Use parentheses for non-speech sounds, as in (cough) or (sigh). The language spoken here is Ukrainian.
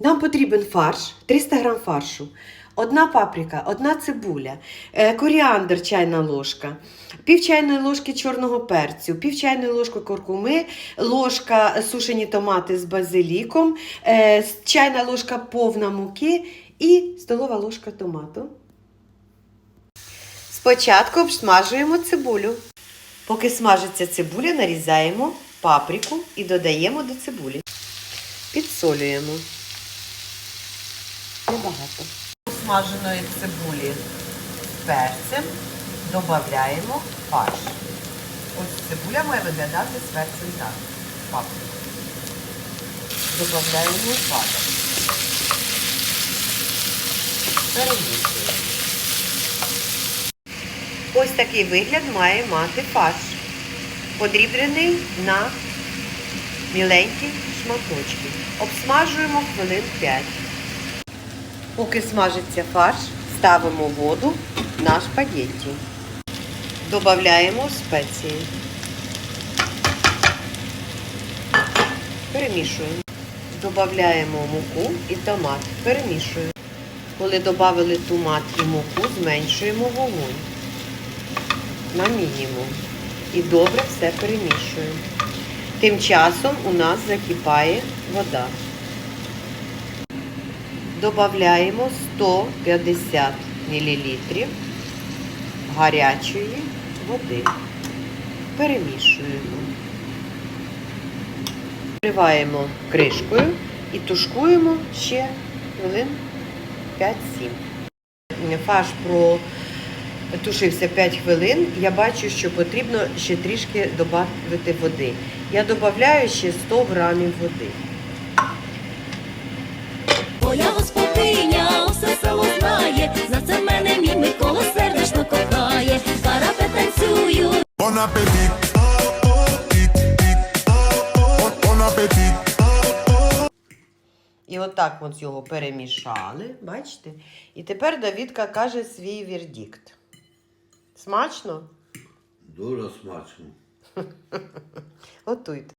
Нам потрібен фарш, 300 грам фаршу, одна паприка, одна цибуля, е, коріандр чайна ложка, пів чайної ложки чорного перцю, пів чайної ложки куркуми, ложка сушені томати з базиліком, е, чайна ложка повна муки і столова ложка томату. Спочатку обсмажуємо цибулю. Поки смажиться цибуля, нарізаємо паприку і додаємо до цибулі. Підсолюємо. Небагато. Смаженої цибулі перцем додаємо фарш. Ось цибуля має виглядати з перцем так. Додаємо фарш. Перемішуємо. Ось такий вигляд має мати фарш. Подрібрений на міленькі шматочки. Обсмажуємо хвилин 5. Поки смажиться фарш, ставимо воду на шпагетті. Додаємо спеції. Перемішуємо. Додаємо муку і томат. Перемішуємо. Коли додали томат і муку, зменшуємо вогонь на мінімум. І добре все перемішуємо. Тим часом у нас закипає вода. Додаємо 150 мл гарячої води. Перемішуємо. Вкриваємо кришкою і тушкуємо ще хвилин 5-7. Фарш протушився 5 хвилин. Я бачу, що потрібно ще трішки додати води. Я додаю ще 100 грамів води. Bon appétit. Bon, bon appétit. І отак от його перемішали, бачите? І тепер Давідка каже свій вердикт. Смачно? Дуже смачно. (laughs) Готуйте.